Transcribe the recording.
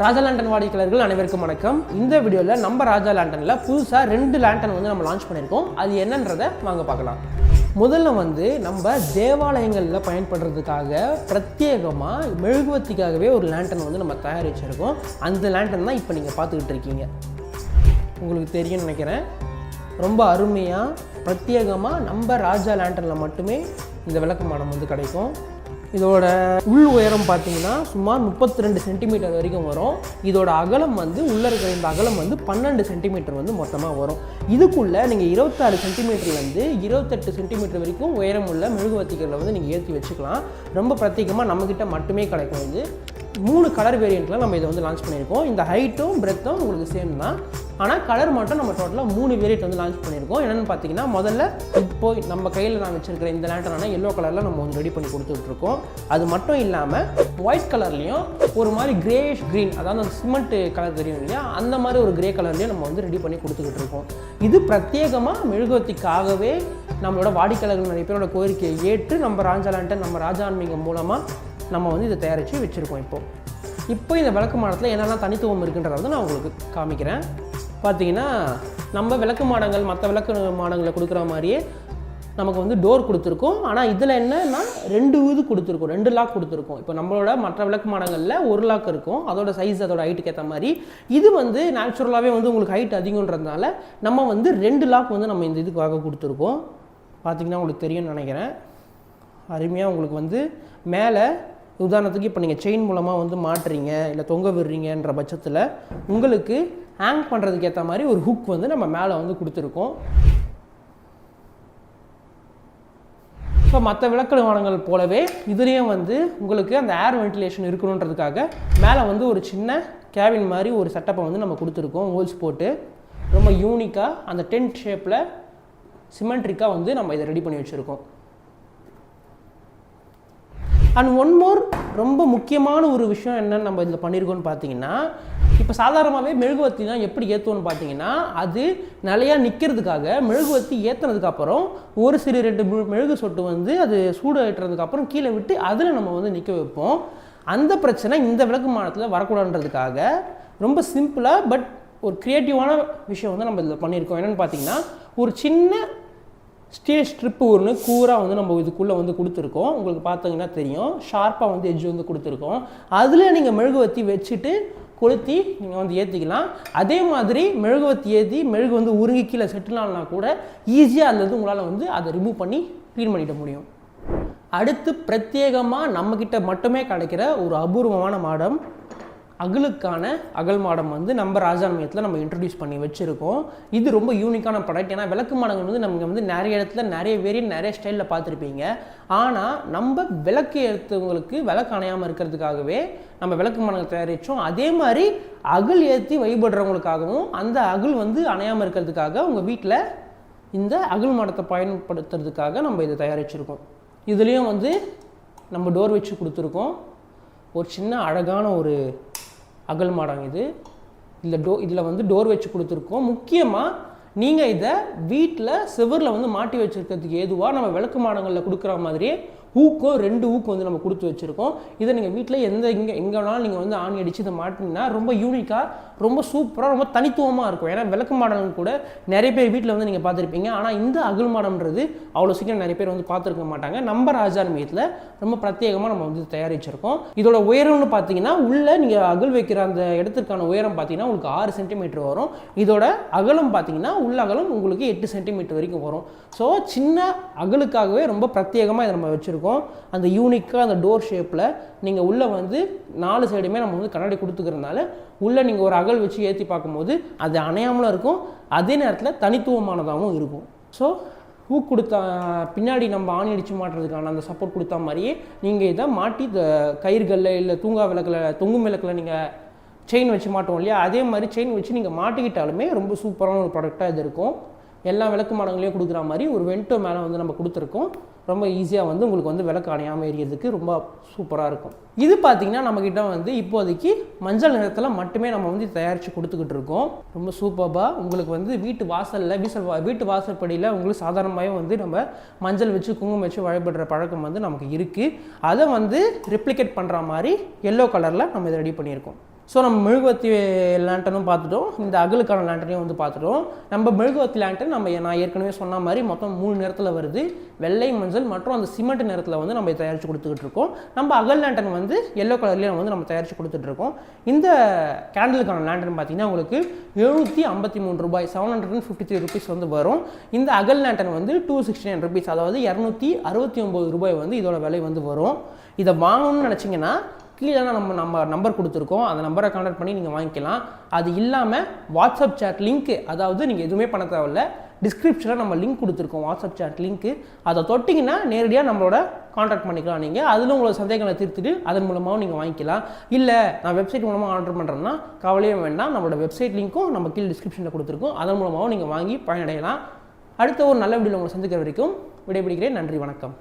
ராஜா lantern வாடிக்கையாளர்கள் அனைவருக்கும் வணக்கம். இந்த வீடியோவில் நம்ம ராஜா லேண்டனில் புதுசாக ரெண்டு லேண்டன் வந்து நம்ம லான்ச் பண்ணியிருக்கோம். அது என்னன்றதை வாங்க பார்க்கலாம். முதல்ல வந்து நம்ம தேவாலயங்களில் பயன்படுறதுக்காக பிரத்யேகமாக மெழுகுவத்திக்காகவே ஒரு லேண்டன் வந்து நம்ம தயாரிச்சிருக்கோம். அந்த லேண்டன் தான் இப்போ நீங்கள் பார்த்துக்கிட்டு இருக்கீங்க. உங்களுக்கு தெரியும்னு நினைக்கிறேன். ரொம்ப அருமையாக பிரத்யேகமாக நம்ம ராஜா லேண்டனில் மட்டுமே இந்த விளக்கமானம் வந்து கிடைக்கும். இதோட உள் உயரம் பார்த்தீங்கன்னா சுமார் முப்பத்தி ரெண்டு சென்டிமீட்டர் வரைக்கும் வரும். இதோட அகலம் வந்து உள்ளே இருக்கிற இந்த அகலம் வந்து பன்னெண்டு சென்டிமீட்டர் வந்து மொத்தமாக வரும். இதுக்குள்ளே நீங்கள் இருபத்தாறு சென்டிமீட்டர்லேருந்து இருபத்தெட்டு சென்டிமீட்டர் வரைக்கும் உயரம் உள்ள மெழுகுவத்திகளை வந்து நீங்கள் ஏற்றி வச்சுக்கலாம். ரொம்ப பிரத்யேகமாக நம்மக்கிட்ட மட்டுமே கிடைக்கும் இது. மூணு கலர் வேரியண்ட்டில் நம்ம இதை வந்து லான்ச் பண்ணியிருக்கோம். இந்த ஹைட்டும் பிரெத்தும் உங்களுக்கு சேம் தான். ஆனால் கலர் மட்டும் நம்ம டோட்டலாக மூணு வேரியண்ட் வந்து லான்ச் பண்ணியிருக்கோம். என்னென்னு பார்த்தீங்கன்னா முதல்ல இப்போ நம்ம கையில் நான் வச்சிருக்கிற இந்த லேண்டரான எல்லோ கலரில் நம்ம வந்து ரெடி பண்ணி கொடுத்துட்ருக்கோம் அது மட்டும் இல்லாமல் ஒயிட் கலர்லேயும் ஒரு மாதிரி கிரேஷ் க்ரீன் அதாவது அந்த சிமெண்ட் கலர் தெரியும் இல்லையா? அந்த மாதிரி ஒரு கிரே கலர்லேயும் நம்ம வந்து ரெடி பண்ணி கொடுத்துக்கிட்டு இருக்கோம். இது பிரத்யேகமாக மெழுகுவத்திக்காகவே நம்மளோட வாடிக்கையாளர்கள் நிறைய பேரோட கோரிக்கையை ஏற்று நம்ம ராஜா லேண்டன் நம்ம ராஜா ஆன்மீகம் மூலமாக நம்ம வந்து இதை தயாரித்து வச்சுருக்கோம் இப்போது இப்போ இந்த விளக்கு மாடத்தில் என்னெல்லாம் தனித்துவம் இருக்குன்றத வந்து நான் உங்களுக்கு காமிக்கிறேன். பார்த்தீங்கன்னா நம்ம விளக்கு மாடங்கள் மற்ற விளக்கு மாடங்களை கொடுக்குற மாதிரியே நமக்கு வந்து டோர் கொடுத்துருக்கோம். ஆனால் இதில் என்னன்னா ரெண்டு இது கொடுத்துருக்கோம். ரெண்டு லாக் கொடுத்துருக்கோம். இப்போ நம்மளோட மற்ற விளக்கு மாடங்களில் ஒரு லாக் இருக்கும். அதோட சைஸ் அதோட ஹைட்டுக்கு ஏற்ற மாதிரி. இது வந்து நேச்சுரலாகவே வந்து உங்களுக்கு ஹைட் அதிகன்றதுனால நம்ம வந்து ரெண்டு லாக் வந்து நம்ம இந்த இதுக்காக கொடுத்துருக்கோம். பார்த்திங்கன்னா உங்களுக்கு தெரியும்னு நினைக்கிறேன். அருமையாக உங்களுக்கு வந்து மேலே உதாரணத்துக்கு இப்போ நீங்கள் செயின் மூலமாக வந்து மாட்டுறீங்க இல்லை தொங்க விடுறீங்கன்ற பட்சத்தில் உங்களுக்கு ஹேங் பண்ணுறதுக்கு ஏற்ற மாதிரி ஒரு ஹுக் வந்து நம்ம மேலே வந்து கொடுத்துருக்கோம். ஸோ மற்ற விளக்கு வானங்கள் போலவே இதுலேயும் வந்து உங்களுக்கு அந்த ஏர் வென்டிலேஷன் இருக்கணுன்றதுக்காக மேலே வந்து ஒரு சின்ன கேபின் மாதிரி ஒரு செட்டப்பை வந்து நம்ம கொடுத்துருக்கோம் ஹோல்ஸ் போட்டு. ரொம்ப யூனிக்காக அந்த டென்ட் ஷேப்பில் சிமெண்ட்ரிக்காக வந்து நம்ம இதை ரெடி பண்ணி வச்சுருக்கோம். அண்ட் ஒன் மோர் ரொம்ப முக்கியமான ஒரு விஷயம் என்னன்னு நம்ம இதில் பண்ணியிருக்கோம்னு பார்த்தீங்கன்னா இப்போ சாதாரணமாகவே மெழுகுவத்திலாம் எப்படி ஏற்றுவோம்னு பார்த்தீங்கன்னா அது நிலையாக நிற்கிறதுக்காக மெழுகுவத்தி ஏற்றுனதுக்கப்புறம் ஒரு சிறு ரெண்டு மெழுகு சொட்டு வந்து அது சூடு ஏற்றுறதுக்கப்புறம் கீழே விட்டு அதில் நம்ம வந்து நிற்க வைப்போம். அந்த பிரச்சனை இந்த விளக்கு மாடத்தில் வரக்கூடாதுன்றதுக்காக ரொம்ப சிம்பிளாக பட் ஒரு க்ரியேட்டிவான விஷயம் வந்து நம்ம இதில் பண்ணியிருக்கோம் என்னென்னு பார்த்தீங்கன்னா ஒரு சின்ன ஸ்டீல் ஸ்ட்ரிப்பு ஒன்று கூராக வந்து நம்ம இதுக்குள்ளே வந்து கொடுத்துருக்கோம். உங்களுக்கு பார்த்தீங்கன்னா தெரியும். ஷார்ப்பாக வந்து எஜ்ஜு வந்து கொடுத்துருக்கோம். அதில் நீங்கள் மெழுகுவத்தி வச்சுட்டு கொளுத்தி நீங்கள் வந்து ஏற்றிக்கலாம் அதே மாதிரி மெழுகுவத்தி ஏற்றி மெழுகு வந்து உருகி கீழே செட்டிலானா கூட ஈஸியாக அதில் உங்களால் வந்து அதை ரிமூவ் பண்ணி க்ளீன் பண்ணிட முடியும். அடுத்து பிரத்யேகமாக நம்மக்கிட்ட மட்டுமே கிடைக்கிற ஒரு அபூர்வமான மாடம் அகலுக்கான அகல் மாடம் வந்து நம்ம ராஜாண்மயத்தில் நம்ம இன்ட்ரடியூஸ் பண்ணி வச்சுருக்கோம். இது ரொம்ப யூனிக்கான ப்ராடக்ட் ஏன்னா விளக்கு மாடங்கள் வந்து நமக்கு வந்து நிறைய இடத்துல நிறைய வேரியன்ட் நிறைய ஸ்டைலில் பார்த்துருப்பீங்க. ஆனால் நம்ம விளக்கு ஏற்றவங்களுக்கு விளக்கு அணையாமல் இருக்கிறதுக்காகவே நம்ம விளக்கு மாடங்கள் தயாரித்தோம் அதே மாதிரி அகல் ஏற்றி வழிபடுறவங்களுக்காகவும் அந்த அகல் வந்து அணையாமல் இருக்கிறதுக்காக உங்கள் வீட்டில் இந்த அகல் மாடத்தை பயன்படுத்துறதுக்காக நம்ம இதை தயாரிச்சிருக்கோம். இதுலேயும் வந்து நம்ம டோர் வச்சு கொடுத்துருக்கோம். ஒரு சின்ன அழகான ஒரு அகல் மாடம் இது. இதில் டோ இதில் வந்து டோர் வச்சு கொடுத்துருக்கோம். முக்கியமாக நீங்கள் இதை வீட்டில் செவரில் வந்து மாட்டி வச்சுருக்கிறதுக்கு ஏதுவாக நம்ம விளக்கு மாடங்களில் கொடுக்குற மாதிரியே ஊக்கம் ரெண்டு ஊக்கம் வந்து நம்ம கொடுத்து வச்சுருக்கோம். இதை நீங்கள் வீட்டில் எந்த இங்கே எங்கே வேணாலும் நீங்கள் வந்து ஆணி அடித்து இதை மாட்டினீங்கன்னா ரொம்ப யூனிக்காக ரொம்ப சூப்பராக ரொம்ப தனித்துவமாக இருக்கும். ஏன்னா விளக்கு மாடல் கூட நிறைய பேர் வீட்டில் வந்து நீங்கள் பார்த்துருப்பீங்க. ஆனால் இந்த அகல் மாடம்ன்றது அவ்வளோ சீக்கிரம் நிறைய பேர் வந்து பார்த்துருக்க மாட்டாங்க. நம்ம ராஜான் மீத்தில் ரொம்ப பிரத்யேகமாக நம்ம வந்து தயாரிச்சிருக்கோம். இதோட உயரம்னு பார்த்தீங்கன்னா உள்ளே நீங்கள் அகல் வைக்கிற அந்த இடத்துக்கான உயரம் பார்த்தீங்கன்னா உங்களுக்கு ஆறு சென்டிமீட்டர் வரும். இதோட அகலம் பார்த்தீங்கன்னா உள்ள அகலம் உங்களுக்கு எட்டு சென்டிமீட்டர் வரைக்கும் வரும். ஸோ சின்ன அகலுக்காகவே ரொம்ப பிரத்யேகமாக இதை நம்ம வச்சுருக்கோம். அந்த யூனிக்காக அந்த டோர் ஷேப்பில் நீங்கள் உள்ளே வந்து நாலு சைடுமே நம்ம வந்து கண்ணாடி கொடுத்துக்கிறதுனால உள்ளே நீங்கள் ஒரு அகல் வச்சு ஏற்றி பார்க்கும்போது அது அணையாமலும் இருக்கும் அதே நேரத்தில் தனித்துவமானதாகவும் இருக்கும். ஸோ ஹூ கொடுத்தா பின்னாடி நம்ம ஆணி அடித்து மாட்டுறதுக்கான அந்த சப்போர்ட் கொடுத்தா மாதிரியே நீங்கள் இதை மாட்டி இந்த கயிறுகளில் இல்லை தூங்கா விளக்கில் தொங்கும் விளக்கில் நீங்கள் செயின் வச்சு மாட்டோம் இல்லையா? அதே மாதிரி செயின் வச்சு நீங்கள் மாட்டிக்கிட்டாலுமே ரொம்ப சூப்பரான ஒரு ப்ராடக்டாக இது இருக்கும். எல்லா விளக்கு மாடங்களையும் கொடுக்குற மாதிரி ஒரு வென்டோ மேலே வந்து நம்ம கொடுத்துருக்கோம். ரொம்ப ஈஸியாக வந்து உங்களுக்கு வந்து விளக்கு அணையாமல் எரியறதுக்கு ரொம்ப சூப்பராக இருக்கும். இது பார்த்தீங்கன்னா நம்மக்கிட்ட வந்து இப்போதைக்கு மஞ்சள் நிறத்தில் மட்டுமே நம்ம வந்து தயாரித்து கொடுத்துக்கிட்டு இருக்கோம். ரொம்ப சூப்பராக உங்களுக்கு வந்து வீட்டு வாசலில் வீசல் வா- வீட்டு வாசற்படியில் உங்களுக்கு சாதாரணமாகவே வந்து நம்ம மஞ்சள் வச்சு குங்குமம் வச்சு வழிபடுற பழக்கம் வந்து நமக்கு இருக்குது அதை வந்து ரெப்ளிகேட் பண்ணுற மாதிரி எல்லோ கலரில் நம்ம இதை ரெடி பண்ணியிருக்கோம். ஸோ நம்ம மெழுகுவர்த்தி லேண்டனும் பார்த்துட்டோம். இந்த அகலுக்கான லேண்டனையும் வந்து பார்த்துட்டோம். நம்ம மெழுகுவத்தி லேண்டன் நம்ம நான் ஏற்கனவே சொன்ன மாதிரி மொத்தம் மூணு நேரத்தில் வருது. வெள்ளை மஞ்சள் மற்றும் அந்த சிமெண்ட் நிறத்தில் வந்து நம்ம தயாரித்து கொடுத்துக்கிட்டு இருக்கோம். நம்ம அகல் லேண்டன் வந்து எல்லோ கலர்லேயே வந்து நம்ம தயாரித்து கொடுத்துட்ருக்கோம் இந்த கேண்டலுக்கான லேண்டன் பார்த்தீங்கன்னா உங்களுக்கு எழுநூற்றி ஐம்பத்தி மூணு ரூபாய் seven hundred and fifty three rupees வந்து வரும். இந்த அகல் லேண்டன் வந்து டூ சிக்ஸ்டி நைன் ருபீஸ் அதாவது இரநூத்தி அறுபத்தி ஒம்பது ரூபாய் வந்து இதோட விலை வந்து வரும். இதை வாங்கணும்னு நினச்சிங்கன்னா கீழே நம்ம நம்ம நம்பர் கொடுத்துருக்கோம். அந்த நம்பரை கான்டாக்ட் பண்ணி நீங்கள் வாங்கிக்கலாம். அது இல்லாமல் வாட்ஸ்அப் சேட் லிங்க்கு அதாவது நீங்கள் எதுவுமே பண்ண தேவையில்ல. டிஸ்கிரிப்ஷனில் நம்ம லிங்க் கொடுத்துருக்கோம் வாட்ஸ்அப் சேட் லிங்க்கு அதை தொட்டிங்கன்னா நேரடியாக நம்மளோட காண்டாக்ட் பண்ணிக்கலாம் நீங்கள் அதில் உங்களோட சந்தேகங்களை தீர்த்துட்டு அதன் மூலமாகவும் நீங்கள் வாங்கிக்கலாம். இல்லை நான் வெப்சைட் மூலமாக ஆர்டர் பண்ணுறேன்னா கவலையே வேண்டாம். நம்மளோட வெப்சைட் லிங்க்கும் நம்ம கீழே டிஸ்கிரிப்ஷனில் கொடுத்துருக்கோம். அதன் மூலமாகவும் நீங்கள் வாங்கி பயனடையலாம். அடுத்த ஒரு நல்ல வீடியோவில் உங்களை சந்திக்கிற வரைக்கும் விடைபிடிக்கிறேன் நன்றி வணக்கம்.